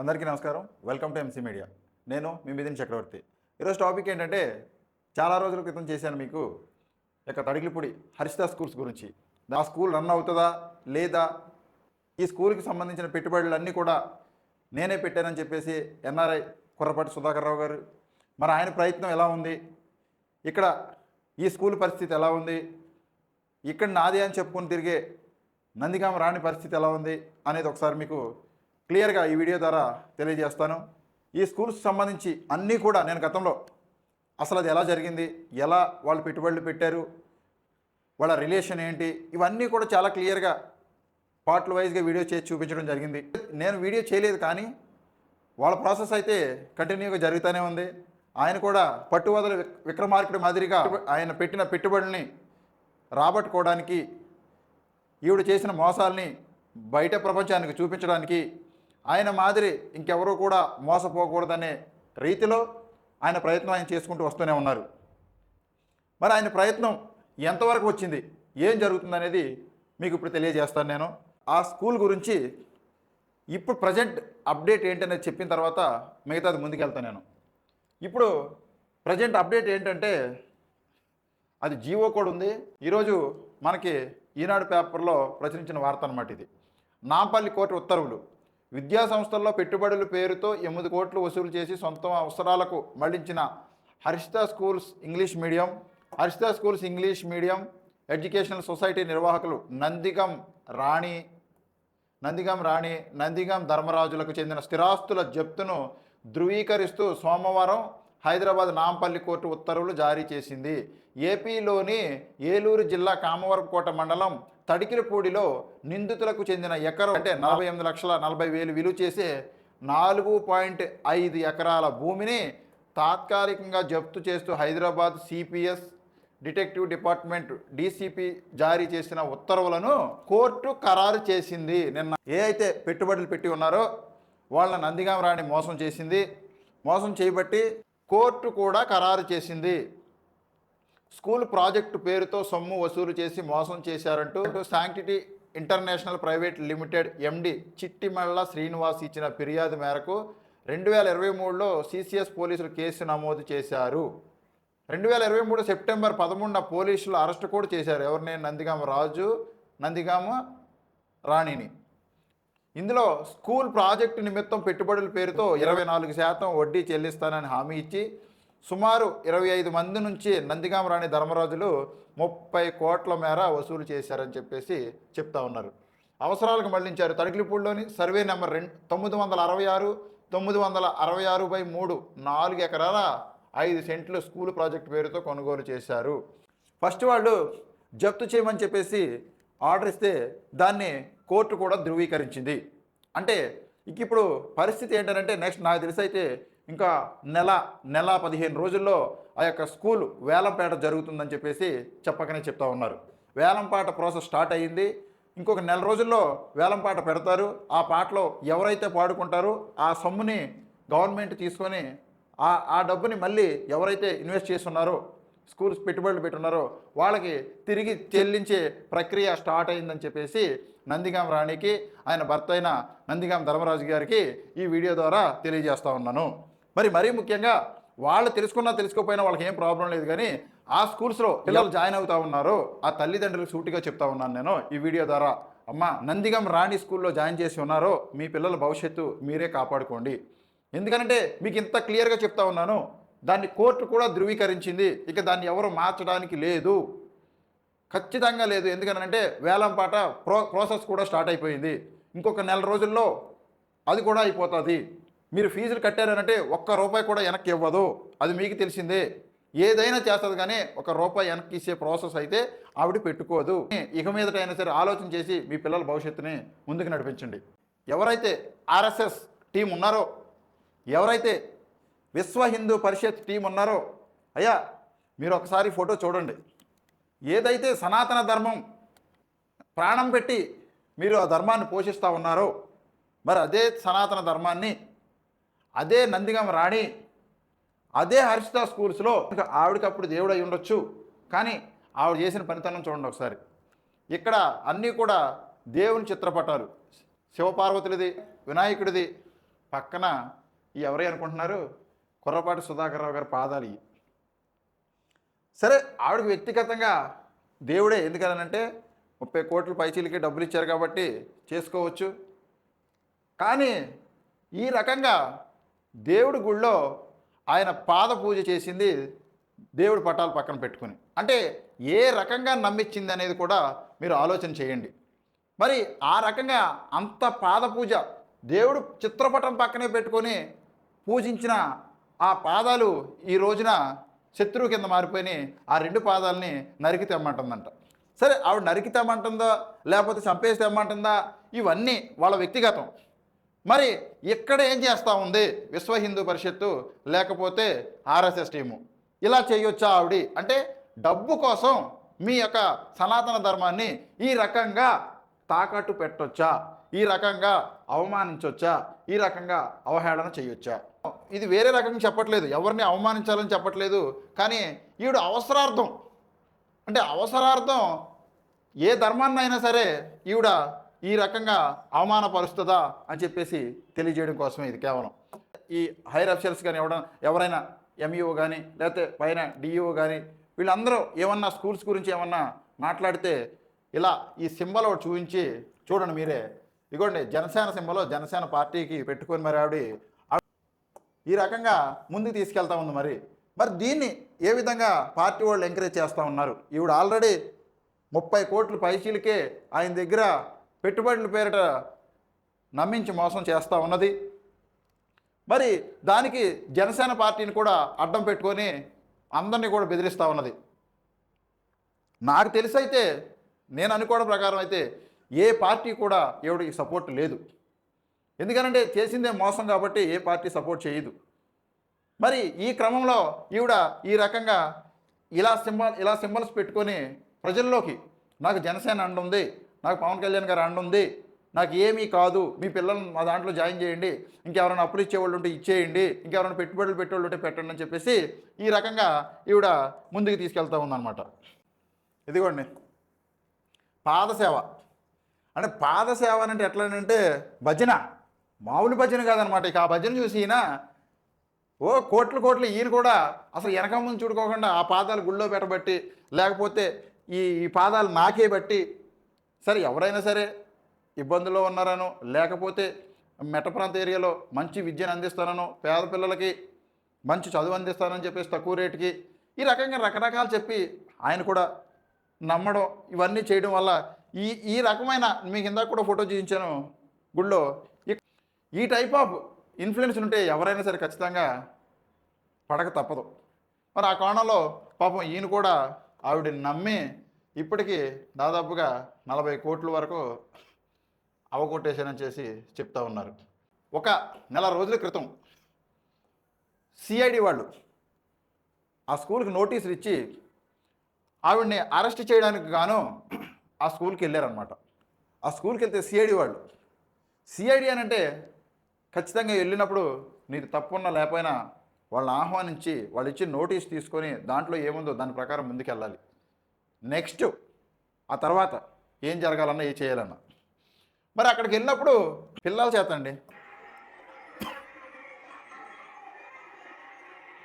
అందరికీ నమస్కారం. Welcome to MC media నేను మీ మిథున్ చక్రవర్తి. ఈరోజు టాపిక్ ఏంటంటే చాలా రోజుల క్రితం చేశాను మీకు యొక్క తడిగిలిపూడి హరిత స్కూల్స్ గురించి. ఆ స్కూల్ రన్ అవుతుందా లేదా? ఈ స్కూల్కి సంబంధించిన పెట్టుబడులన్నీ కూడా నేనే పెట్టానని చెప్పేసి ఎన్ఆర్ఐ కుర్రపాటి సుధాకర్ రావు గారు మరి ఆయన ప్రయత్నం ఎలా ఉంది? ఇక్కడ ఈ స్కూల్ పరిస్థితి ఎలా ఉంది? ఇక్కడ నాది అని చెప్పుకొని తిరిగే నందిగామ రాని పరిస్థితి ఎలా ఉంది? అనేది ఒకసారి మీకు క్లియర్గా ఈ వీడియో ద్వారా తెలియజేస్తాను. ఈ స్కూల్స్ సంబంధించి అన్నీ కూడా నేను గతంలో అసలు అది ఎలా జరిగింది ఎలా వాళ్ళు పెట్టుబడులు పెట్టారు వాళ్ళ రిలేషన్ ఏంటి ఇవన్నీ కూడా చాలా క్లియర్గా పార్ట్లు వైజ్గా వీడియో చేసి చూపించడం జరిగింది. నేను వీడియో చేయలేదు కానీ వాళ్ళ ప్రాసెస్ అయితే కంటిన్యూగా జరుగుతూనే ఉంది. ఆయన కూడా పట్టువదల విక్రమార్కుడి మాదిరిగా ఆయన పెట్టిన పెట్టుబడుల్ని రాబట్టుకోవడానికి ఈవిడ చేసిన మోసాల్ని బయట ప్రపంచానికి చూపించడానికి ఆయన మాదిరి ఇంకెవరూ కూడా మోసపోకూడదనే రీతిలో ఆయన ప్రయత్నం ఆయన చేసుకుంటూ వస్తూనే ఉన్నారు. మరి ఆయన ప్రయత్నం ఎంతవరకు వచ్చింది? ఏం జరుగుతుందనేది మీకు ఇప్పుడు తెలియజేస్తాను నేను. ఆ స్కూల్ గురించి ఇప్పుడు ప్రజెంట్ అప్డేట్ ఏంటనేది చెప్పిన తర్వాత మిగతాది ముందుకెళ్తాను నేను. ఇప్పుడు ప్రజెంట్ అప్డేట్ ఏంటంటే అది జీవో కూడా ఉంది. ఈరోజు మనకి ఈనాడు పేపర్లో ప్రచురించిన వార్త అనమాట ఇది. నాంపల్లి కోర్టు ఉత్తర్వులు. విద్యా సంస్థల్లో పెట్టుబడుల పేరుతో ఎనిమిది కోట్లు వసూలు చేసి సొంత అవసరాలకు మళ్ళించిన Harshita schools English medium Harshita schools English medium educational society నిర్వాహకులు నందిగం రాణి నందిగం రాణి నందిగం ధర్మరాజులకు చెందిన స్థిరాస్తుల జప్తును ధృవీకరిస్తూ సోమవారం హైదరాబాద్ నాంపల్లి కోర్టు ఉత్తర్వులు జారీ చేసింది. ఏపీలోని ఏలూరు జిల్లా కామవరపుకోట మండలం తడికిలపూడిలో నిందితులకు చెందిన ఎకరం అంటే నలభై ఎనిమిది లక్షల నలభై వేలు విలువ చేసే నాలుగు పాయింట్ ఐదు ఎకరాల భూమిని తాత్కాలికంగా జప్తు చేస్తూ Hyderabad CPS detective department DCP జారీ చేసిన ఉత్తర్వులను కోర్టు ఖరారు చేసింది. నిన్న ఏ అయితే పెట్టుబడులు పెట్టి ఉన్నారో వాళ్ళ నందిగాం రాణి మోసం చేసింది. మోసం చేయబట్టి కోర్టు కూడా ఖరారు చేసింది. స్కూల్ ప్రాజెక్టు పేరుతో సొమ్ము వసూలు చేసి మోసం చేశారంటూ sanctity international private limited MD Chittimalla Srinivas ఇచ్చిన ఫిర్యాదు మేరకు రెండు వేల ఇరవై మూడులో సిసిఎస్ పోలీసులు కేసు నమోదు చేశారు. రెండు వేల ఇరవై మూడు సెప్టెంబర్ పదమూడున పోలీసులు అరెస్ట్ కూడా చేశారు. ఎవరిని? నందిగామ రాజు నందిగామ రాణిని. ఇందులో స్కూల్ ప్రాజెక్టు నిమిత్తం పెట్టుబడుల పేరుతో ఇరవై నాలుగు శాతం వడ్డీ చెల్లిస్తానని హామీ ఇచ్చి సుమారు ఇరవై ఐదు మంది నుంచి నందిగామ రాణి ధర్మరాజులు ముప్పై కోట్ల మేర వసూలు చేశారని చెప్పేసి చెప్తా ఉన్నారు. అవసరాలకు మళ్ళించారు తడికిలిపూడిలోని సర్వే నెంబర్ రెండు తొమ్మిది వందల అరవై ఆరు తొమ్మిది వందల అరవై ఆరు బై మూడు నాలుగు ఎకరాల ఐదు సెంట్లు స్కూల్ ప్రాజెక్టు పేరుతో కొనుగోలు చేశారు. ఫస్ట్ వాళ్ళు జప్తు చేయమని చెప్పేసి ఆర్డర్ ఇస్తే దాన్ని కోర్టు కూడా ధృవీకరించింది. అంటే ఇక ఇప్పుడు పరిస్థితి ఏంటంటే నెక్స్ట్ నాకు తెలిసి అయితే ఇంకా నెల నెల పదిహేను రోజుల్లో ఆ యొక్క స్కూల్ వేలంపేట జరుగుతుందని చెప్పేసి చెప్పకనే చెప్తా ఉన్నారు. వేలంపాట ప్రాసెస్ స్టార్ట్ అయ్యింది. ఇంకొక నెల రోజుల్లో వేలంపాట పెడతారు. ఆ పాటలో ఎవరైతే పాడుకుంటారో ఆ సొమ్ముని గవర్నమెంట్ తీసుకొని ఆ ఆ డబ్బుని మళ్ళీ ఎవరైతే ఇన్వెస్ట్ చేస్తున్నారో స్కూల్స్ పెట్టుబడులు పెట్టున్నారో వాళ్ళకి తిరిగి చెల్లించే ప్రక్రియ స్టార్ట్ అయిందని చెప్పేసి నందిగాం రాణికి ఆయన భర్త అయిన నందిగాం ధర్మరాజు గారికి ఈ వీడియో ద్వారా తెలియజేస్తా ఉన్నాను. మరి మరీ ముఖ్యంగా వాళ్ళు తెలుసుకున్నా తెలుసుకోకపోయినా వాళ్ళకి ఏం ప్రాబ్లం లేదు కానీ ఆ స్కూల్స్లో పిల్లలు జాయిన్ అవుతా ఉన్నారు. ఆ తల్లిదండ్రులకు సూటిగా చెప్తా ఉన్నాను నేను ఈ వీడియో ద్వారా. అమ్మ నందిగం రాణి స్కూల్లో జాయిన్ చేసి ఉన్నారో మీ పిల్లల భవిష్యత్తు మీరే కాపాడుకోండి. ఎందుకంటే మీకు ఇంత క్లియర్గా చెప్తా ఉన్నాను. దాన్ని కోర్టు కూడా ధృవీకరించింది. ఇక దాన్ని ఎవరు మార్చడానికి లేదు. ఖచ్చితంగా లేదు. ఎందుకనంటే వేలంపాట ప్రో ప్రాసెస్ కూడా స్టార్ట్ అయిపోయింది. ఇంకొక నెల రోజుల్లో అది కూడా అయిపోతుంది. మీరు ఫీజులు కట్టారనంటే ఒక్క రూపాయి కూడా వెనక్కి ఇవ్వదు. అది మీకు తెలిసిందే. ఏదైనా చేస్తుంది కానీ ఒక రూపాయి వెనక్కి ఇచ్చే ప్రాసెస్ అయితే ఆవిడ పెట్టుకోదు. ఇక మీదటైనా సరే ఆలోచన చేసి మీ పిల్లల భవిష్యత్తుని ముందుకు నడిపించండి. ఎవరైతే ఆర్ఎస్ఎస్ టీం ఉన్నారో ఎవరైతే విశ్వ హిందూ పరిషత్ టీం ఉన్నారో? అయ్యా మీరు ఒకసారి ఫోటో చూడండి. ఏదైతే సనాతన ధర్మం ప్రాణం పెట్టి మీరు ఆ ధర్మాన్ని పోషిస్తూ ఉన్నారో మరి అదే సనాతన ధర్మాన్ని అదే నందిగం రాణి అదే హర్షిత స్కూల్స్లో ఆవిడకప్పుడు ఆవిడకి దేవుడు అయి ఉండొచ్చు. కానీ ఆవిడ చేసిన పనితనం చూడండి ఒకసారి. ఇక్కడ అన్నీ కూడా దేవుని చిత్రపటాలు. శివపార్వతులది వినాయకుడిది పక్కన ఎవరే అనుకుంటున్నారు? కుర్రపాటి సుధాకర్ రావు గారి పాదాలు సరే ఆవిడకి వ్యక్తిగతంగా దేవుడే ఎందుకనంటే ముప్పై కోట్లు పైచీలకి డబ్బులు ఇచ్చారు కాబట్టి చేసుకోవచ్చు. కానీ ఈ రకంగా దేవుడి గుళ్ళో ఆయన పాద పూజ చేసింది దేవుడి పటాలు పక్కన పెట్టుకుని. అంటే ఏ రకంగా నమ్మించింది అనేది కూడా మీరు ఆలోచన చేయండి. మరి ఆ రకంగా అంత పాద పూజ దేవుడు చిత్రపటం పక్కనే పెట్టుకొని పూజించిన ఆ పాదాలు ఈ రోజున శత్రువు కింద మారిపోయి ఆ రెండు పాదాలని నరికి తెమ్మంటుందంట. సరే ఆవిడ నరికి తెమ్మంటుందా? లేకపోతే చంపేసి తెమ్మంటుందా? ఇవన్నీ వాళ్ళ వ్యక్తిగతం. మరి ఇక్కడ ఏం చేస్తూ ఉంది విశ్వ హిందూ పరిషత్తు? లేకపోతే ఆర్ఎస్ఎస్ టీము? ఇలా చేయొచ్చా ఆవిడ? అంటే డబ్బు కోసం మీ యొక్క సనాతన ధర్మాన్ని ఈ రకంగా తాకట్టు పెట్టొచ్చా? ఈ రకంగా అవమానించొచ్చా? ఈ రకంగా అవహేళన చేయొచ్చా? ఇది వేరే రకంగా చెప్పట్లేదు. ఎవరిని అవమానించాలని చెప్పట్లేదు. కానీ ఈవిడ అవసరార్థం. అంటే అవసరార్థం ఏ ధర్మాన్ని అయినా సరే ఈవిడ ఈ రకంగా అవమానపరుస్తుందా అని చెప్పేసి తెలియజేయడం కోసమే ఇది కేవలం. ఈ హైర్ అఫీషియల్స్ కానీ ఎవడ ఎవరైనా ఎంఈఓ కానీ లేకపోతే పైన డిఈఓ కానీ వీళ్ళందరూ ఏమన్నా స్కూల్స్ గురించి ఏమన్నా మాట్లాడితే ఇలా ఈ సింబల్ ఒకటి చూపించి చూడండి మీరే. ఇగోండి జనసేన సింబల్ జనసేన పార్టీకి పెట్టుకొని మరి ఆవిడ ఈ రకంగా ముందుకు తీసుకెళ్తా ఉంది మరి. మరి దీన్ని ఏ విధంగా పార్టీ వాళ్ళు ఎంకరేజ్ చేస్తూ ఉన్నారు? ఈవిడ ఆల్రెడీ ముప్పై కోట్ల పైసీలకే ఆయన దగ్గర పెట్టుబడుల పేరిట నమ్మించి మోసం చేస్తూ ఉన్నది. మరి దానికి జనసేన పార్టీని కూడా అడ్డం పెట్టుకొని అందరినీ కూడా బెదిరిస్తూ ఉన్నది. నాకు తెలిసైతే నేను అనుకోవడం ప్రకారం అయితే ఏ పార్టీ కూడా ఎవడికి సపోర్ట్ లేదు. ఎందుకనంటే చేసిందే మోసం కాబట్టి ఏ పార్టీ సపోర్ట్ చేయదు. మరి ఈ క్రమంలో ఈవిడ ఈ రకంగా ఇలా సింబల్ ఇలా సింబల్స్ పెట్టుకొని ప్రజల్లోకి నాకు జనసేన అండుంది నాకు పవన్ కళ్యాణ్ గారు అండుంది నాకు ఏమీ కాదు మీ పిల్లల్ని మా దాంట్లో జాయిన్ చేయండి ఇంకెవరైనా అప్పులు ఇచ్చేవాళ్ళు ఉంటే ఇచ్చేయండి ఇంకెవరైనా పెట్టుబడులు పెట్టేవాళ్ళు ఉంటే పెట్టండి అని చెప్పేసి ఈ రకంగా ఈవిడ ముందుకు తీసుకెళ్తూ ఉందన్నమాట. ఇదిగోండి. పాదసేవ. అంటే పాదసేవ అని అంటే ఎట్లా అంటే భజన. మామూలు భజన కాదనమాట. ఇక ఆ భజన చూసి ఈయన ఓ కోట్లు కోట్లు ఈయన కూడా అసలు వెనక ముందు చూడుకోకుండా ఆ పాదాలు గుళ్ళో పెట్టబట్టి లేకపోతే ఈ ఈ పాదాలు నాకే బట్టి సరే ఎవరైనా సరే ఇబ్బందుల్లో ఉన్నారనో లేకపోతే మెట ప్రాంత ఏరియాలో మంచి విద్యను అందిస్తానో పేద పిల్లలకి మంచి చదువు అందిస్తానని చెప్పేసి తక్కువ రేటుకి ఈ రకంగా రకరకాలు చెప్పి ఆయన కూడా నమ్మడం ఇవన్నీ చేయడం వల్ల ఈ ఈ రకమైన మీకు ఇందాక కూడా ఫోటో చూపించాను గుళ్ళో ఈ- టైప్ ఆఫ్ ఇన్ఫ్లుయెన్స్ ఉంటే ఎవరైనా సరే ఖచ్చితంగా పడక తప్పదు. మరి ఆ కోణంలో పాపం ఈయన కూడా ఆవిడని నమ్మి ఇప్పటికీ దాదాపుగా నలభై కోట్ల వరకు అవకొట్టేశానని చేసి చెప్తా ఉన్నారు. ఒక నెల రోజుల క్రితం సిఐడి వాళ్ళు ఆ స్కూల్కి నోటీసులు ఇచ్చి ఆవిడ్ని అరెస్ట్ చేయడానికి గాను ఆ స్కూల్కి వెళ్ళారనమాట ఆ స్కూల్కి వెళ్తే సిఐడి వాళ్ళు. సిఐడి అని అంటే ఖచ్చితంగా వెళ్ళినప్పుడు నీకు తప్పున్నా లేకపోయినా వాళ్ళని ఆహ్వానించి వాళ్ళు ఇచ్చి నోటీస్ తీసుకొని దాంట్లో ఏముందో దాని ప్రకారం ముందుకెళ్ళాలి. నెక్స్ట్ ఆ తర్వాత ఏం జరగాలన్నా ఏ చేయాలన్నా. మరి అక్కడికి వెళ్ళినప్పుడు పిల్లల చేతండి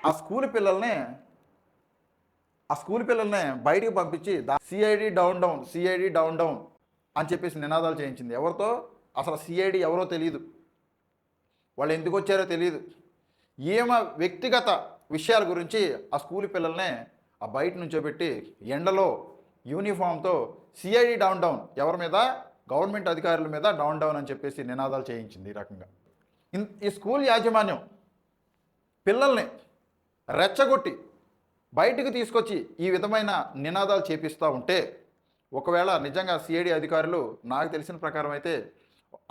ఆ స్కూల్ పిల్లల్ని ఆ స్కూల్ పిల్లల్ని బయటికి పంపించి CID down down CID down down అని చెప్పేసి నినాదాలు చేయించింది. ఎవరితో? అసలు సిఐడి ఎవరో తెలియదు వాళ్ళు ఎందుకు వచ్చారో తెలియదు ఈమె వ్యక్తిగత విషయాల గురించి ఆ స్కూల్ పిల్లల్ని ఆ బయట నుంచోబెట్టి ఎండలో యూనిఫామ్తో సిఐడి డౌన్ డౌన్ ఎవరి మీద? గవర్నమెంట్ అధికారుల మీద డౌన్ డౌన్ అని చెప్పేసి నినాదాలు చేయించింది ఈ రకంగా. ఈ స్కూల్ యాజమాన్యం పిల్లల్ని రెచ్చగొట్టి బయటకు తీసుకొచ్చి ఈ విధమైన నినాదాలు చేపిస్తూ ఉంటే ఒకవేళ నిజంగా సిఐడి అధికారులు నాకు తెలిసిన ప్రకారం అయితే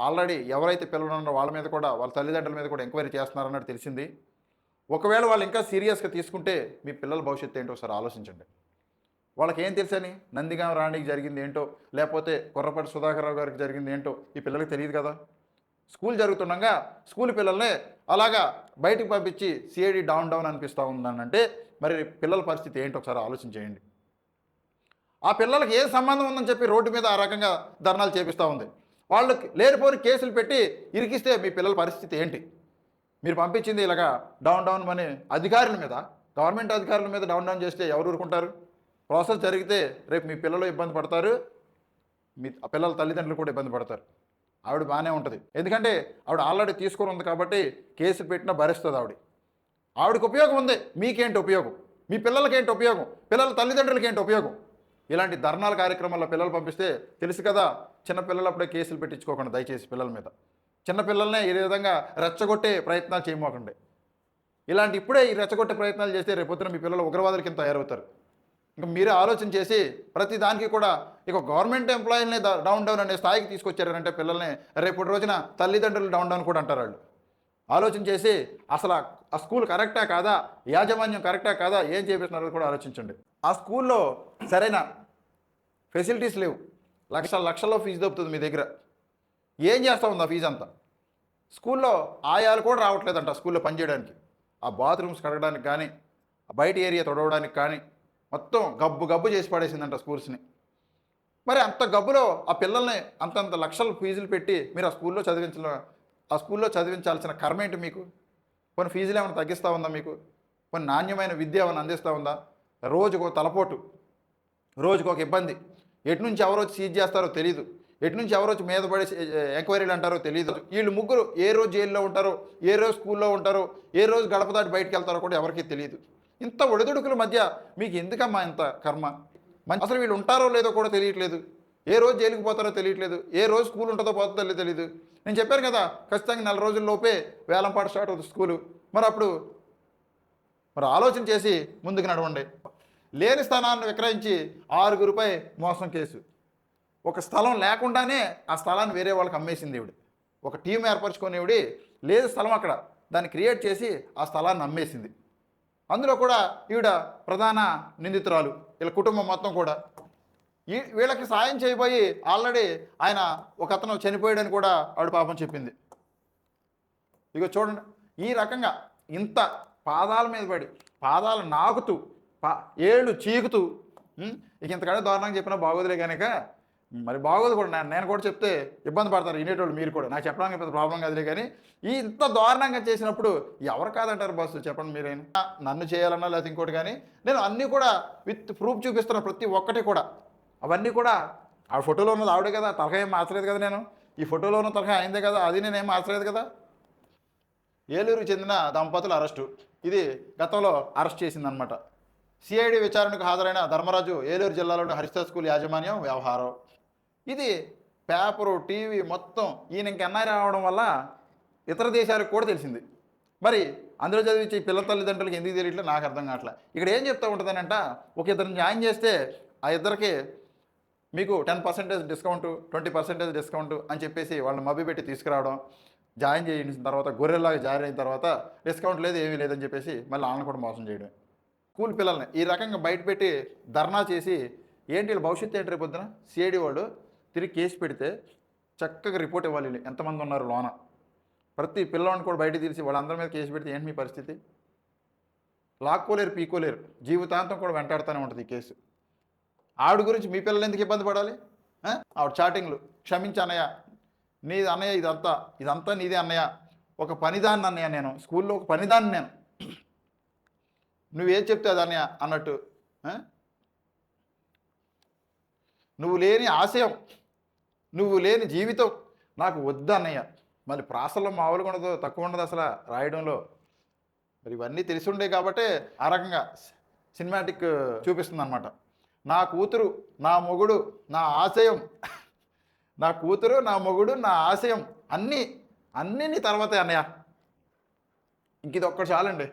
ఆల్రెడీ ఎవరైతే పిల్లలు ఉన్నారో వాళ్ళ మీద కూడా వాళ్ళ తల్లిదండ్రుల మీద కూడా ఎంక్వైరీ చేస్తున్నారన్నట్టు తెలిసింది. ఒకవేళ వాళ్ళు ఇంకా సీరియస్గా తీసుకుంటే మీ పిల్లల భవిష్యత్తు ఏంటో ఒకసారి ఆలోచించండి. వాళ్ళకి ఏం తెలుసని నందిగాం రాణికి జరిగింది ఏంటో లేకపోతే కొర్రపాటి సుధాకర్ రావు గారికి జరిగింది ఏంటో ఈ పిల్లలకి తెలియదు కదా. స్కూల్ జరుగుతుండగా స్కూల్ పిల్లల్ని అలాగా బయటికి పంపించి సిఐడి డౌన్ డౌన్ అనిపిస్తూ ఉందనంటే మరి పిల్లల పరిస్థితి ఏంటో ఒకసారి ఆలోచించేయండి. ఆ పిల్లలకి ఏ సంబంధం ఉందని చెప్పి రోడ్డు మీద ఆ రకంగా ధర్నాలు చేపిస్తూ ఉంది. వాళ్ళకి లేనిపోని కేసులు పెట్టి ఇరికిస్తే మీ పిల్లల పరిస్థితి ఏంటి? మీరు పంపించింది ఇలాగా డౌన్ డౌన్ అని అధికారుల మీద గవర్నమెంట్ అధికారుల మీద డౌన్ డౌన్ చేస్తే ఎవరు ఊరుకుంటారు? ప్రాసెస్ జరిగితే రేపు మీ పిల్లలు ఇబ్బంది పడతారు మీ ఆ పిల్లల తల్లిదండ్రులు కూడా ఇబ్బంది పడతారు. ఆవిడ బాగానే ఉంటుంది. ఎందుకంటే ఆవిడ ఆల్రెడీ తీసుకొని ఉంది కాబట్టి కేసు పెట్టినా భరిస్తుంది ఆవిడ. ఆవిడకి ఉపయోగం ఉంది. మీకేంటి ఉపయోగం? మీ పిల్లలకేంటి ఉపయోగం? పిల్లల తల్లిదండ్రులకి ఏంటి ఉపయోగం? ఇలాంటి ధర్నాల కార్యక్రమాల్లో పిల్లలు పంపిస్తే తెలుసు కదా చిన్న అప్పుడే కేసులు పెట్టించుకోకండి దయచేసి పిల్లల మీద. చిన్న పిల్లల్నే ఈ విధంగా రెచ్చగొట్టే ప్రయత్నాలు చేయమోకండి. ఇలాంటి ఇప్పుడే ఈ రెచ్చగొట్టే ప్రయత్నాలు చేస్తే రేపొద్దున మీ పిల్లలు ఉగ్రవాదుల కింద తయారవుతారు. ఇంకా మీరే ఆలోచన చేసి ప్రతి దానికి కూడా ఇక గవర్నమెంట్ ఎంప్లాయీలని డౌన్ డౌన్ అనే స్థాయికి తీసుకొచ్చారంటే పిల్లల్ని రేపటి రోజున తల్లిదండ్రులు డౌన్ డౌన్ కూడా అంటారు వాళ్ళు. ఆలోచన చేసి అసలు ఆ- ఆ స్కూల్ కరెక్టా కాదా యాజమాన్యం కరెక్టా కాదా ఏం చేపిస్తున్నారో కూడా ఆలోచించండి. ఆ స్కూల్లో సరైన ఫెసిలిటీస్ లేవు. లక్ష లక్షల్లో ఫీజు దొరుకుతుంది మీ దగ్గర. ఏం చేస్తూ ఉంది ఆ ఫీజు అంతా? స్కూల్లో ఆయాలు కూడా రావట్లేదంట స్కూల్లో పనిచేయడానికి ఆ బాత్రూమ్స్ కడగడానికి కానీ బయట ఏరియా తొడవడానికి కానీ మొత్తం గబ్బు గబ్బు చేసి పడేసిందంట స్కూల్స్ని. మరి అంత గబ్బులో ఆ పిల్లల్ని అంతంత లక్షల ఫీజులు పెట్టి మీరు ఆ స్కూల్లో చదివించిన ఆ స్కూల్లో చదివించాల్సిన కర్మ ఏంటి మీకు? కొన్ని ఫీజులు ఏమైనా తగ్గిస్తూ ఉందా మీకు? కొన్ని నాణ్యమైన విద్య ఏమైనా అందిస్తూ ఉందా? రోజుకు తలపోటు రోజుకు ఒక ఇబ్బంది. ఎటు నుంచి ఎవరు వచ్చి సీజ్ చేస్తారో తెలియదు ఎటు నుంచి ఎవరు వచ్చి మీద పడే ఎంక్వైరీలు అంటారో తెలియదు వీళ్ళు ముగ్గురు ఏ రోజు జైల్లో ఉంటారో ఏ రోజు స్కూల్లో ఉంటారో ఏ రోజు గడప దాటి బయటకు వెళ్తారో కూడా ఎవరికీ తెలియదు ఇంత ఒడిదుడుకుల మధ్య మీకు ఎందుకమ్మా ఇంత కర్మ? మంచి అసలు వీళ్ళు ఉంటారో లేదో కూడా తెలియట్లేదు. ఏ రోజు జైలుకి పోతారో తెలియట్లేదు. ఏ రోజు స్కూల్ ఉంటుందో పోతుందో తెలియదు నేను చెప్పాను కదా ఖచ్చితంగా నెల రోజుల లోపే వేలంపాటు స్టార్ట్ అవుతుంది స్కూలు. మరి అప్పుడు మరి ఆలోచన చేసి ముందుకు నడవండి. లేని స్థానాన్ని విక్రయించి ఆరుగురిపై మోసం కేసు. ఒక స్థలం లేకుండానే ఆ స్థలాన్ని వేరే వాళ్ళకి అమ్మేసింది ఈవిడ. ఒక టీం ఏర్పరచుకునేవిడి లేదు స్థలం అక్కడ. దాన్ని క్రియేట్ చేసి ఆ స్థలాన్ని అమ్మేసింది. అందులో కూడా ఈవిడ ప్రధాన నిందితురాలు. వీళ్ళ కుటుంబం మొత్తం కూడా. ఈ వీళ్ళకి సాయం చేయబోయి ఆల్రెడీ ఆయన ఒక అతను చనిపోయాడని కూడా ఆవిడ పాపం చెప్పింది. ఇక చూడండి ఈ రకంగా ఇంత పాదాల మీద పడి పాదాలు నాకుతూ పా ఏళ్ళు చీకుతూ ఇక ఇంతకంటే దారుణంగా చెప్పినా బాగోదులే కనుక మరి బాగోదు కూడా నేను నేను కూడా చెప్తే ఇబ్బంది పడతారు వినేటోళ్ళు మీరు కూడా. నాకు చెప్పడానికి పెద్ద ప్రాబ్లం కాదులే కానీ ఈ ఇంత దారుణంగా చేసినప్పుడు ఎవరు కాదంటారు బస్సు చెప్పండి మీరైనా నన్ను చేయాలన్నా లేకపోతే ఇంకోటి కానీ నేను అన్నీ కూడా విత్ ప్రూఫ్ చూపిస్తున్న ప్రతి ఒక్కటి కూడా. అవన్నీ కూడా ఆ ఫోటోలో ఉన్నది ఆవిడే కదా తలకాయ ఏం మార్చలేదు కదా నేను? ఈ ఫోటోలో ఉన్న తలకాయ అయిందే కదా అది నేనేం మార్చలేదు కదా? ఏలూరుకు చెందిన దంపతుల అరెస్టు. ఇది గతంలో అరెస్ట్ చేసిందనమాట సిఐడి విచారణకు హాజరైన ధర్మరాజు ఏలూరు జిల్లాలోని హరిత స్కూల్ యాజమాన్యం వ్యవహారం. ఇది పేపరు టీవీ మొత్తం ఈయన ఇంక ఎన్ఐ రావడం వల్ల ఇతర దేశాలకు కూడా తెలిసింది. మరి అందులో చదివించే పిల్ల తల్లిదండ్రులకు ఎందుకు తెలియట్లేదు నాకు అర్థం కావట్లే. ఇక్కడ ఏం చెప్తూ ఉంటుందనంట ఒక ఇద్దరిని జాయిన్ చేస్తే ఆ ఇద్దరికి మీకు ten percentage discount twenty percentage discount అని చెప్పేసి వాళ్ళని మబ్బి పెట్టి తీసుకురావడం జాయిన్ చేయించిన తర్వాత గొర్రెలాగా జాయిన్ అయిన తర్వాత డిస్కౌంట్ లేదు ఏమీ లేదని చెప్పేసి మళ్ళీ వాళ్ళని కూడా మోసం చేయడం. స్కూల్ పిల్లల్ని ఈ రకంగా బయట పెట్టి ధర్నా చేసి ఏంటి వీళ్ళ భవిష్యత్తు ఏంటి రేపు పొద్దున? సిఐడి వాళ్ళు తిరిగి కేసు పెడితే చక్కగా రిపోర్ట్ ఇవ్వాలి వీళ్ళు. ఎంతమంది ఉన్నారు లోన? ప్రతి పిల్లవాడిని కూడా బయట తీసి వాళ్ళందరి మీద కేసు పెడితే ఏంటి మీ పరిస్థితి? లాక్కోలేరు పీకోలేరు జీవితాంతం కూడా వెంటాడుతూనే ఉంటుంది ఈ కేసు. ఆవిడ గురించి మీ పిల్లలు ఎందుకు ఇబ్బంది పడాలి? ఆవిడ చాటింగ్లు. క్షమించి అన్నయ్య. నీది అన్నయ్య ఇదంతా. ఇదంతా నీదే అన్నయ్య. ఒక పనిదాన్ని అన్నయ్య నేను. స్కూల్లో ఒక పనిదాన్ని నేను. నువ్వేం చెప్తే దాన్ని అన్నయ్య అన్నట్టు నువ్వు లేని ఆశయం నువ్వు లేని జీవితం నాకు వద్దు అన్నయ్య మళ్ళీ ప్రాసలో మామూలుగా ఉండదు తక్కువ ఉండదు అసలు రాయడంలో. మరి ఇవన్నీ తెలిసి ఉండే కాబట్టే ఆ రకంగా సినిమాటిక్ చూపిస్తుందన్నమాట. నా కూతురు నా మొగుడు నా ఆశయం నా కూతురు నా మొగుడు నా ఆశయం అన్నీ అన్నీ నీ తర్వాతే అన్నయ్య. ఇంక ఇది ఒక్కటి చాలండి.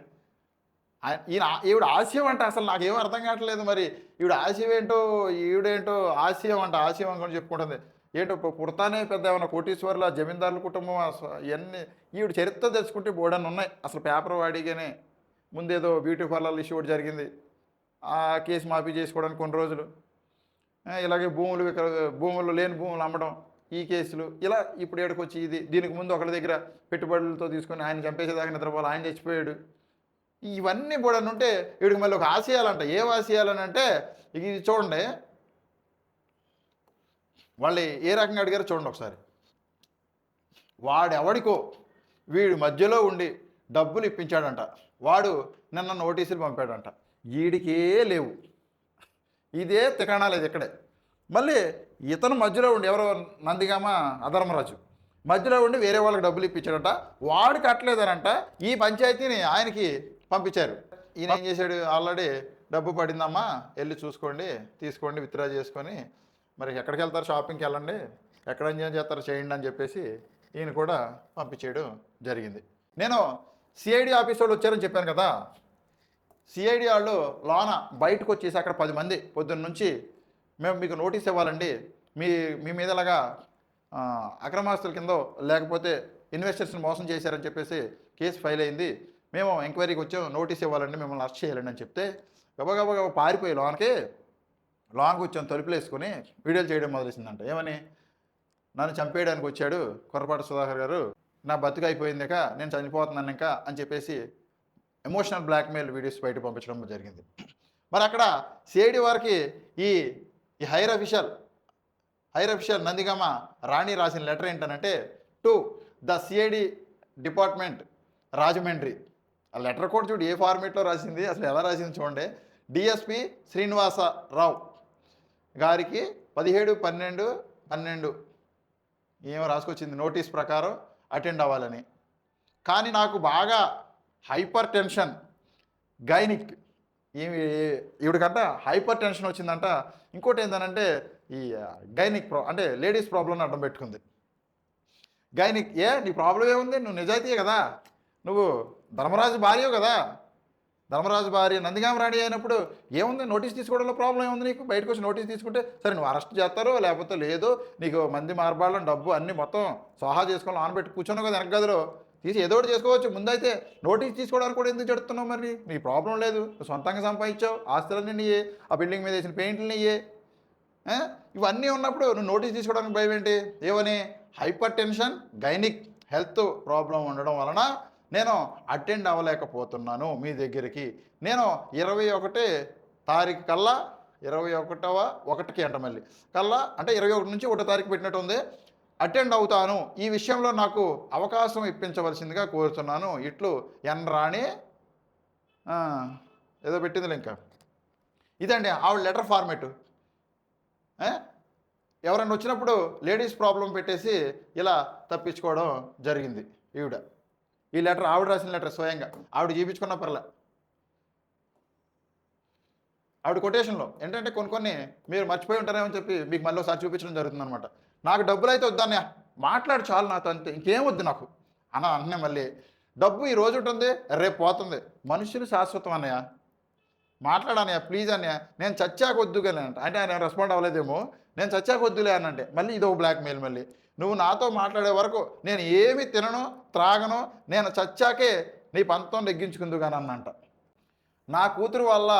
ఈయన ఈవిడ ఆశయం అంటే అసలు నాకేం అర్థం కావట్లేదు మరి. ఈవిడ ఆశయం ఏంటో ఈవిడేంటో ఆశయం అంట ఆశయం అనుకుని చెప్పుకుంటుంది. ఏంటో పుడతానే పెద్ద ఏమైనా కోటీశ్వర్ల జమీందారుల కుటుంబం ఇవన్నీ ఈవిడ చరిత్ర తెలుసుకుంటే బోడని ఉన్నాయి. అసలు పేపర్ వాడిగానే ముందేదో బ్యూటీ పార్లర్ ఇష్యూ ఒకటి జరిగింది. ఆ కేసు మాఫీ చేసుకోవడానికి కొన్ని రోజులు. ఇలాగే భూములు విక్ర భూములు లేని భూములు అమ్మడం ఈ కేసులు ఇలా ఇప్పుడు ఏడకొచ్చి ఇది. దీనికి ముందు ఒకరి దగ్గర పెట్టుబడులతో తీసుకొని ఆయన చంపేసేదాకా నిద్రపోవాలి. ఆయన చచ్చిపోయాడు. ఇవన్నీ కూడా ఉంటే వీడికి మళ్ళీ ఒక ఆశయాలంట. ఏం ఆశయాలని అంటే ఇక ఇది చూడండి. వాళ్ళు ఏ రకంగా అడిగారో చూడండి ఒకసారి. వాడెవడికో వీడి మధ్యలో ఉండి డబ్బులు ఇప్పించాడంట. వాడు నిన్న నోటీసులు పంపాడంట. వీడికే లేవు. ఇదే తికాణా లేదు ఇక్కడే. మళ్ళీ ఇతను మధ్యలో ఉండి ఎవరో నందిగామ అధర్మరాజు. మధ్యలో ఉండి వేరే వాళ్ళకి డబ్బులు ఇప్పించాడట. వాడు కట్టలేదనంట ఈ పంచాయతీని ఆయనకి పంపించారు. ఈయన ఏం చేశాడు? ఆల్రెడీ డబ్బు పడిందమ్మా వెళ్ళి చూసుకోండి తీసుకోండి విత్డ్రా చేసుకొని మరి ఎక్కడికి వెళ్తారు? షాపింగ్కి వెళ్ళండి ఎక్కడ ఎంజాయ్ చేస్తారో చేయండి అని చెప్పేసి ఈయన కూడా పంపించేయడం జరిగింది. నేను సిఐడి ఆఫీస్ వాళ్ళు వచ్చారని చెప్పాను కదా. సిఐడి వాళ్ళు లోన బయటకు వచ్చేసి అక్కడ పది మంది పొద్దున్న నుంచి మేము మీకు నోటీస్ ఇవ్వాలండి. మీ మీ మీద ఇలాగా అక్రమాస్తుల కింద లేకపోతే ఇన్వెస్టర్స్ని మోసం చేశారని చెప్పేసి కేసు ఫైల్ అయింది. మేము ఎంక్వైరీకి వచ్చాం నోటీస్ ఇవ్వాలండి మిమ్మల్ని అరెస్ట్ చేయాలండి అని చెప్తే గబగబా గబ పారిపోయి లోనకి లోనకి వచ్చాం తలుపులు వేసుకొని వీడియోలు చేయడం మొదలైందంట ఏమని? నన్ను చంపేయడానికి వచ్చాడు కొరపాటి సుధాకర్ గారు. నా బతుకు అయిపోయింది ఇక నేను చనిపోతున్నాను ఇంకా అని చెప్పేసి ఎమోషనల్ బ్లాక్మెయిల్ వీడియోస్ బయట పంపించడం జరిగింది. మరి అక్కడ సిఐడి వారికి ఈ ఈ higher official higher official Nandigama Rani రాసిన లెటర్ ఏంటనంటే to the CID department Rajahmundry. ఆ లెటర్ కూడా చూడు ఏ ఫార్మేట్లో రాసింది అసలు ఎలా రాసింది చూడండి. డిఎస్పి శ్రీనివాసరావు గారికి పదిహేడు పన్నెండు పన్నెండు. ఏమో రాసుకొచ్చింది నోటీస్ ప్రకారం అటెండ్ అవ్వాలని. కానీ నాకు బాగా హైపర్ టెన్షన్. గైనిక్. ఏమి ఈవిడికంట హైపర్ టెన్షన్ వచ్చిందంట. ఇంకోటి ఏంటంటే ఈ గైనిక్ ప్రా అంటే లేడీస్ ప్రాబ్లం అడ్డం పెట్టుకుంది. గైనిక్ ఏ నీ ప్రాబ్లం ఏముంది నువ్వు నిజాయితీయే కదా. నువ్వు ధర్మరాజు భార్య కదా. ధర్మరాజు భార్య నందిగామ రాణి అయినప్పుడు ఏముంది? నోటీస్ తీసుకోవడంలో ప్రాబ్లం ఏముంది నీకు? బయటకు వచ్చి నోటీస్ తీసుకుంటే సరే నువ్వు అరెస్ట్ చేస్తారో లేకపోతే లేదు నీకు మంది మార్బాళ్ళని డబ్బు అన్నీ మొత్తం సహా చేసుకొని ఆనబెట్టి కూర్చోను కదా వెనక గదిలో తీసి ఏదో ఒకటి చేసుకోవచ్చు. ముందైతే నోటీస్ తీసుకోవడానికి కూడా ఎందుకు చెడుతున్నావు మరి? నీ ప్రాబ్లం లేదు. నువ్వు సొంతంగా సంపాదించావు. ఆస్తులన్నీ నీయే. ఆ బిల్డింగ్ మీద వేసిన పెయింట్లు నీయే. ఇవన్నీ ఉన్నప్పుడు నువ్వు నోటీస్ తీసుకోవడానికి భయం ఏంటి? ఏమని? Hypertension gynaec health problem ఉండడం వలన నేను అటెండ్ అవ్వలేకపోతున్నాను మీ దగ్గరికి. నేను ఇరవై ఒకటి తారీఖు కల్లా ఇరవై ఒకటవ ఒకటికి అంట మళ్ళీ. కల్లా అంటే ఇరవై ఒకటి నుంచి ఒకటో తారీఖు పెట్టినట్టు ఉంది. అటెండ్ అవుతాను. ఈ విషయంలో నాకు అవకాశం ఇప్పించవలసిందిగా కోరుతున్నాను. ఇట్లు ఎన్ రాణి. ఏదో పెట్టిందిలే ఇంకా. ఇదండి ఆవిడ లెటర్ ఫార్మేట్. ఎవరైనా వచ్చినప్పుడు లేడీస్ ప్రాబ్లం పెట్టేసి ఇలా తప్పించుకోవడం జరిగింది ఈవిడ. ఈ లెటర్ ఆవిడ రాసిన లెటర్ స్వయంగా. ఆవిడ చూపించుకున్న పర్లే. ఆవిడ కొటేషన్లో ఏంటంటే కొన్ని కొన్ని మీరు మర్చిపోయి ఉంటారేమో అని చెప్పి మీకు మళ్ళీ ఒకసారి చూపించడం జరుగుతుంది అనమాట నాకు డబ్బులు అయితే వద్దన్నయ్య మాట్లాడు చాలు నాతో అంతే ఇంకేం వద్దు నాకు. అన్న అన్నే మళ్ళీ డబ్బు ఈ రోజు ఉంటుంది రేపు పోతుంది. మనుషులు శాశ్వతం అన్నయ్య. మాట్లాడనయ్య ప్లీజ్ అన్నయ్య నేను చచ్చాక వద్దుగానే అంటే. ఆయన రెస్పాండ్ అవ్వలేదేమో. నేను చచ్చాక వద్దులే అనంటే మళ్ళీ ఇదో బ్లాక్ మెయిల్ మళ్ళీ. నువ్వు నాతో మాట్లాడే వరకు నేను ఏమి తినను త్రాగను నేను చచ్చాకే నీ పంతం నెగ్గించుకుందుగాని అన్నంట నా కూతురు వల్ల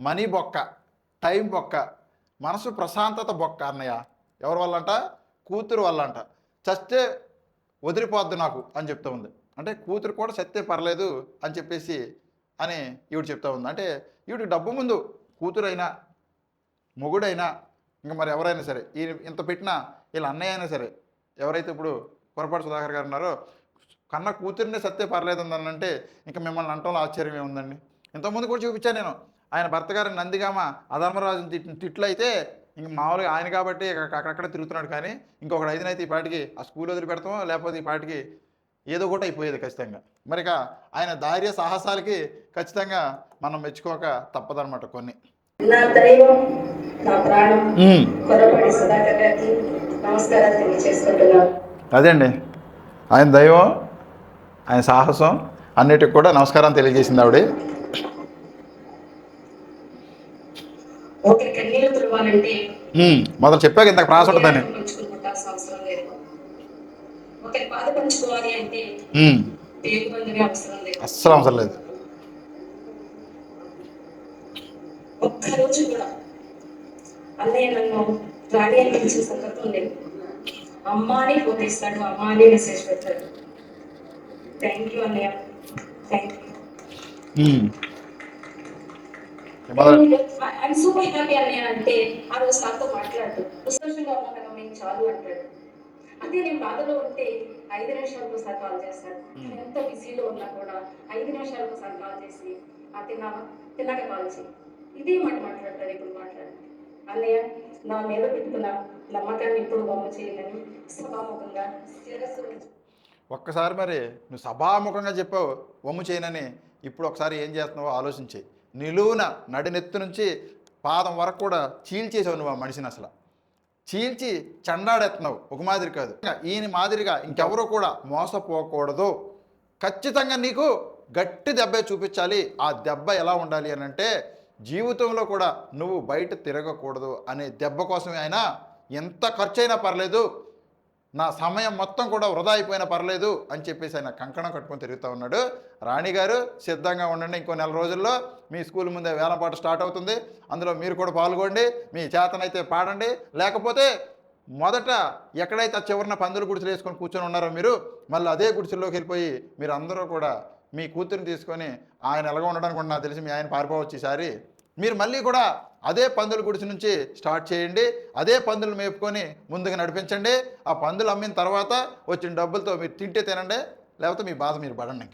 మనీ బొక్క టైం బొక్క మనసు ప్రశాంతత బొక్క అన్నయ్య. ఎవరి వల్ల అంట కూతురు వల్ల అంట చస్తే వదిలిపోద్దు నాకు అని చెప్తూ ఉంది. అంటే కూతురు కూడా చస్తే పర్లేదు అని చెప్పేసి అని ఈవిడ చెప్తా ఉంది. అంటే ఈవిడ డబ్బు ముందు కూతురైనా మొగుడైనా ఇంకా మరి ఎవరైనా సరే ఈ ఇంత పెట్టినా వీళ్ళ అన్నయ్య అయినా సరే ఎవరైతే ఇప్పుడు కొరపాటు సుధాకర్ గారు ఉన్నారో కన్న కూతురినే సత్తే పర్లేదు అంటే ఇంకా మిమ్మల్ని అంటంలో ఆశ్చర్యం ఏముందండి? ఇంతకుముందు కూడా చూపించాను నేను. ఆయన భర్త గారి నందిగామ అధర్మరాజుని తిట్టిన తిట్లు అయితే ఇంక మామూలుగా ఆయన కాబట్టి అక్కడక్కడ తిరుగుతున్నాడు కానీ ఇంకొకటి ఐదునైతే ఈ పాటికి ఆ స్కూల్ వదిలిపెడతాం లేకపోతే ఈ పాటికి ఏదో ఒకటి అయిపోయేది ఖచ్చితంగా. మరిక ఆయన ధైర్య సాహసాలకి ఖచ్చితంగా మనం మెచ్చుకోక తప్పదనమాట కొన్ని. నా దైవం నా ప్రాణం సుధాకర్ గారికి నమస్కారాలు తెలియజేసుకుంటున్నాను అదే అండి. ఆయన దైవం ఆయన సాహసం అన్నిటికి కూడా నమస్కారం తెలియజేసింది ఆవిడ. మొదలు చెప్పాక ఇంతకు ప్రాస ఉంటుందని. అస్సలు అవసరం లేదు. ఒక్క రోజు కూడా అన్నయ్య నన్ను రాణి అని పిలిచిన సందర్భం లేదు. అమ్మాని ఫోన్ ఇస్తాడు అమ్మాని మెసేజ్ పెడతాడు. థ్యాంక్ యూ అన్నయ్య. Thank you I'm super happy అన్నయ్య అంటే ఆ రోజు నాతో మాట్లాడు. సంతోషంగా ఉన్నాను మేము చాలు అంటాడు. అదే నేను బాధలో ఉంటే ఐదు నిమిషాలకు ఒకసారి కాల్ చేస్తాడు. ఎంత బిజీలో ఉన్నా కూడా ఐదు నిమిషాలకు ఒకసారి కాల్ చేసి తిన్నావా? తిన్నాక కాల్ చేయి ఇదే మాట మాట్లాడతారు ఇప్పుడు మాట్లాడండి. అన్నయ్య నా మీద పెట్టుకున్న నమ్మకాన్ని ఇప్పుడు బొమ్మ చేయలేని సభాముఖంగా శిరస్సు ఒక్కసారి మరి నువ్వు సభాముఖంగా చెప్పావు వమ్ము చేయనని ఇప్పుడు ఒకసారి ఏం చేస్తున్నావో ఆలోచించి. నిలువున నడినెత్తు నుంచి పాదం వరకు కూడా చీల్చేసావు నువ్వు ఆ మనిషిని అసలు. చీల్చి చండాడెత్తున్నావు ఒక మాదిరి కాదు. ఈయన మాదిరిగా ఇంకెవరూ కూడా మోసపోకూడదు. ఖచ్చితంగా నీకు గట్టి దెబ్బే చూపించాలి. ఆ దెబ్బ ఎలా ఉండాలి అని అంటే జీవితంలో కూడా నువ్వు బయట తిరగకూడదు అనే దెబ్బ కోసమే అయినా ఎంత ఖర్చు అయినా పర్లేదు నా సమయం మొత్తం కూడా వృధా అయిపోయినా పర్లేదు అని చెప్పేసి ఆయన కంకణం కట్టుకొని తిరుగుతూ ఉన్నాడు. రాణిగారు సిద్ధంగా ఉండండి ఇంకో నెల రోజుల్లో మీ స్కూల్ ముందే వేలపాట స్టార్ట్ అవుతుంది. అందులో మీరు కూడా పాల్గొండి మీ చేతనైతే పాడండి. లేకపోతే మొదట ఎక్కడైతే ఆ చివరిన పందులు గుడిసెలు వేసుకొని కూర్చొని ఉన్నారో మీరు మళ్ళీ అదే గుడిసెల్లోకి వెళ్ళిపోయి మీరు అందరూ కూడా మీ కూతురిని తీసుకొని ఆయన ఎలాగ ఉండడానికి కూడా నాకు తెలిసి మీ ఆయన పారిపోవచ్చు ఈసారి. మీరు మళ్ళీ కూడా అదే పందుల గుడిసి నుంచి స్టార్ట్ చేయండి అదే పందులు మేపుకొని ముందుకు నడిపించండి. ఆ పందులు అమ్మిన తర్వాత వచ్చిన డబ్బులతో మీరు తింటే తినండి లేకపోతే మీ బాధ మీరు పడండి.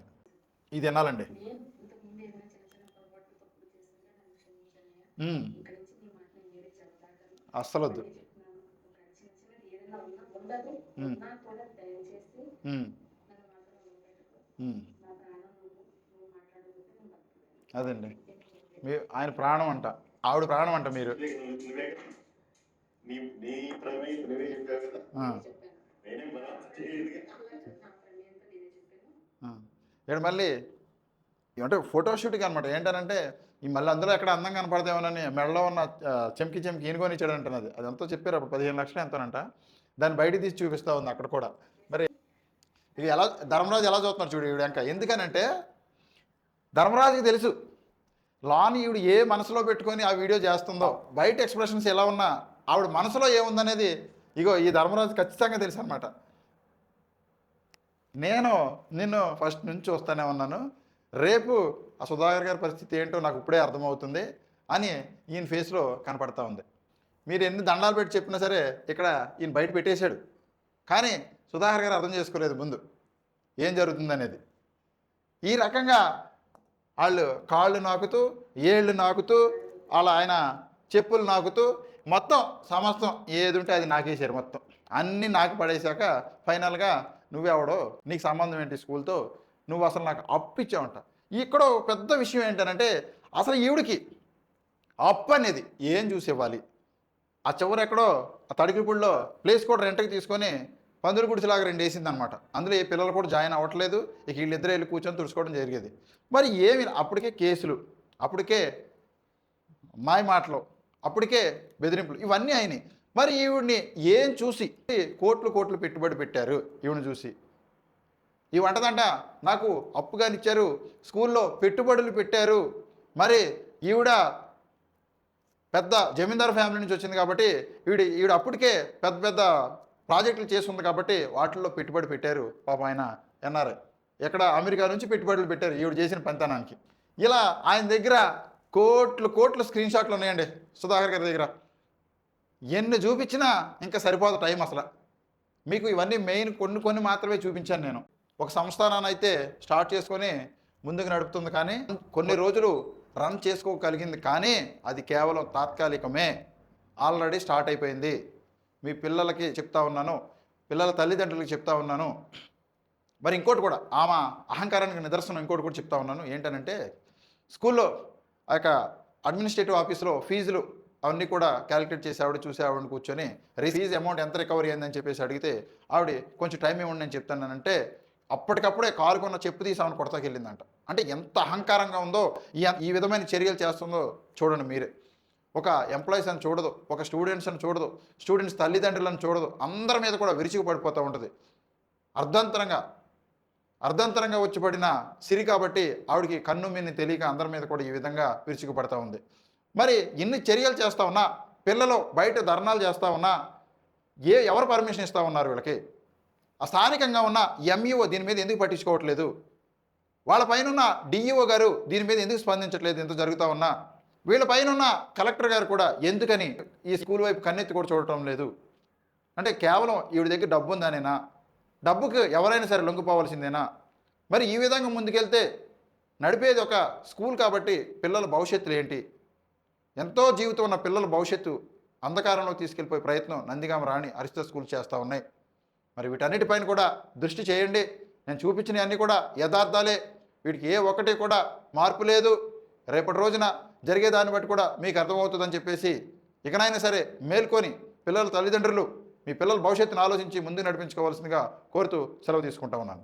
ఇది వినాలండి నేను ఇంతకుముందు ఏదైనా చిన్న చిన్న పొరపాట్లు తప్పులు చేస్తుంటే నన్ను క్షమించన్నయ్య ఉమ్, ఇక్కడ నుంచి నీ మాట నేను వేరే చెప్తాను అస్సలు వద్దు చెప్తున్నాను ఒక చిన్న చిన్నది ఏదైనా ఉన్నా ఉండదు ఉమ్. ఉన్నా కూడా దయచేసి ఉమ్, నన్ను మాత్రం వదిలిపెట్టుకో ఉమ్, నా ప్రాణం నువ్వు నువ్వు మాట్లాడకపోతే నేను బతుకుతాను. అదండి. మీ ఆయన ప్రాణం అంట ఆవిడ ప్రాణం అంట మీరు. ఇక్కడ మళ్ళీ ఏమంటే ఫోటోషూట్కి అనమాట ఏంటనంటే ఈ మళ్ళీ అందులో ఎక్కడ అందం కనపడతామోనని మెడలో ఉన్న చెంకి చెంకి ఈనుకొని ఇచ్చాడు అంటున్నది అది ఎంతో చెప్పారు అప్పుడు పదిహేను లక్షలు ఎంతోనంట. దాన్ని బయట తీసి చూపిస్తూ ఉంది అక్కడ కూడా. మరి ఇది ఎలా ధర్మరాజు ఎలా చూస్తున్నారు చూడు ఇంకా ఎందుకనంటే ధర్మరాజుకి తెలుసు. లాన్ ఈవిడ ఏ మనసులో పెట్టుకొని ఆ వీడియో చేస్తుందో బయట ఎక్స్ప్రెషన్స్ ఎలా ఉన్నా ఆవిడ మనసులో ఏముందనేది ఇగో ఈ ధర్మరాజు ఖచ్చితంగా తెలుసు అనమాట నేను నిన్ను ఫస్ట్ నుంచి చూస్తూనే ఉన్నాను. రేపు ఆ సుధాకర్ గారి పరిస్థితి ఏంటో నాకు ఇప్పుడే అర్థమవుతుంది అని ఈయన ఫేస్లో కనపడతా ఉంది. మీరు ఎన్ని దండాలు పెట్టి చెప్పినా సరే ఇక్కడ ఈయన బయట పెట్టేశాడు. కానీ సుధాకర్ గారు అర్థం చేసుకోలేదు ముందు. ఏం జరుగుతుంది అనేది ఈ రకంగా వాళ్ళు కాళ్ళు నాకుతూ ఏళ్ళు నాకుతూ అలా ఆయన చెప్పులు నాకుతూ మొత్తం సమస్తం ఏది ఉంటే అది నాకేసారు మొత్తం. అన్నీ నాకు పడేశాక ఫైనల్గా నువ్వెవడో నీకు సంబంధం ఏంటి స్కూల్తో నువ్వు అసలు నాకు అప్పు ఇచ్చావంట. ఇక్కడ ఒక పెద్ద విషయం ఏంటంటే అసలు ఈవిడికి అప్పు అనేది ఏం చూసి ఇవ్వాలి? ఆ చివర ఎక్కడో ఆ తడికిపుడిలో ప్లేస్ కూడా రెంట్కి తీసుకొని పందుల గుడిసెలాగా రెండు వేసింది అనమాట అందులో ఏ పిల్లలు కూడా జాయిన్ అవ్వట్లేదు. ఇక వీళ్ళిద్దరు వెళ్ళి కూర్చొని తుడుచుకోవడం జరిగేది. మరి ఏమి అప్పటికే కేసులు అప్పటికే మాయ మాటలు అప్పటికే బెదిరింపులు ఇవన్నీ అయినాయి. మరి ఈవిడ్ని ఏం చూసి కోట్లు కోట్లు పెట్టుబడి పెట్టారు ఈవిని చూసి? ఈ వంటదంట నాకు అప్పుగా ఇచ్చారు స్కూల్లో పెట్టుబడులు పెట్టారు. మరి ఈవిడ పెద్ద జమీందారు ఫ్యామిలీ నుంచి వచ్చింది కాబట్టి ఈవిడ ఈవిడ అప్పటికే పెద్ద పెద్ద ప్రాజెక్టులు చేస్తుంది కాబట్టి వాటిల్లో పెట్టుబడి పెట్టారు పాపం ఆయన ఎన్ఆర్ఐ. ఎక్కడ అమెరికా నుంచి పెట్టుబడులు పెట్టారు ఈవిడ చేసిన పంతానానికి ఇలా ఆయన దగ్గర కోట్లు కోట్లు స్క్రీన్ షాట్లు ఉన్నాయండి సుధాకర్ గారి దగ్గర. ఎన్ని చూపించినా ఇంకా సరిపోదు టైం అసలు. మీకు ఇవన్నీ మెయిన్ కొన్ని కొన్ని మాత్రమే చూపించాను నేను. ఒక సంస్థానాన్ని అయితే స్టార్ట్ చేసుకొని ముందుకు నడుపుతుంది కానీ కొన్ని రోజులు రన్ చేసుకోగలిగింది కానీ అది కేవలం తాత్కాలికమే. ఆల్రెడీ స్టార్ట్ అయిపోయింది. మీ పిల్లలకి చెప్తా ఉన్నాను పిల్లల తల్లిదండ్రులకి చెప్తా ఉన్నాను. మరి ఇంకోటి కూడా ఆమె అహంకారానికి నిదర్శనం ఇంకోటి కూడా చెప్తా ఉన్నాను. ఏంటనంటే స్కూల్లో ఆ యొక్క అడ్మినిస్ట్రేటివ్ ఆఫీస్లో ఫీజులు అవన్నీ కూడా క్యాలిక్యులేట్ చేసి ఆవిడ చూసి ఆవిడని కూర్చొని రిసీజ్ అమౌంట్ ఎంత రికవరీ అయిందని చెప్పేసి అడిగితే ఆవిడ కొంచెం టైం ఇవ్వండి నేను చెప్తానంటే అప్పటికప్పుడే కారు కొన్న చెప్పు తీసి ఆమెను కొడతాకెళ్ళిందంట. అంటే ఎంత అహంకారంగా ఉందో ఈ ఈ విధమైన చర్యలు చేస్తుందో చూడండి మీరే. ఒక ఎంప్లాయీస్ అని చూడదు ఒక స్టూడెంట్స్ అని చూడదు స్టూడెంట్స్ తల్లిదండ్రులను చూడదు అందరి మీద కూడా విరుచుకు పడిపోతూ ఉంటుంది. అర్ధంతరంగా అర్ధంతరంగా వచ్చి పడిన సిరి కాబట్టి ఆవిడకి కన్ను మిన్ని తెలియక అందరి మీద కూడా ఈ విధంగా విరుచుకు పడతా ఉంది. మరి ఇన్ని చర్యలు చేస్తా ఉన్నా పిల్లలు బయట ధర్నాలు చేస్తా ఉన్నా ఏ ఎవరు పర్మిషన్ ఇస్తా ఉన్నారు వీళ్ళకి? ఆ స్థానికంగా ఉన్న ఎంఈఓ దీని మీద ఎందుకు పట్టించుకోవట్లేదు? వాళ్ళ పైన ఉన్న డిఈఓ గారు దీని మీద ఎందుకు స్పందించట్లేదు? ఎంత జరుగుతూ ఉన్నా వీళ్ళ పైన ఉన్న కలెక్టర్ గారు కూడా ఎందుకని ఈ స్కూల్ వైపు కన్నెత్తి కూడా చూడటం లేదు? అంటే కేవలం ఈవిడ దగ్గర డబ్బు ఉందనేనా? డబ్బుకు ఎవరైనా సరే లొంగిపోవాల్సిందేనా? మరి ఈ విధంగా ముందుకెళ్తే నడిపేది ఒక స్కూల్ కాబట్టి పిల్లల భవిష్యత్తులు ఏంటి? ఎంతో జీవితం ఉన్న పిల్లల భవిష్యత్తు అంధకారంలో తీసుకెళ్ళిపోయే ప్రయత్నం నందిగామ రాణి అరిస్త స్కూల్ చేస్తూ ఉన్నాయి. మరి వీటన్నిటిపైన కూడా దృష్టి చేయండి. నేను చూపించినవన్నీ కూడా యథార్థాలే. వీటికి ఏ ఒక్కటి కూడా మార్పు లేదు. రేపటి రోజున జరిగే దాన్ని బట్టి కూడా మీకు అర్థమవుతుందని చెప్పేసి ఇకనైనా సరే మేల్కొని పిల్లల తల్లిదండ్రులు మీ పిల్లల భవిష్యత్తును ఆలోచించి ముందు నడిపించుకోవాల్సిందిగా కోరుతూ సెలవు తీసుకుంటా ఉన్నాను.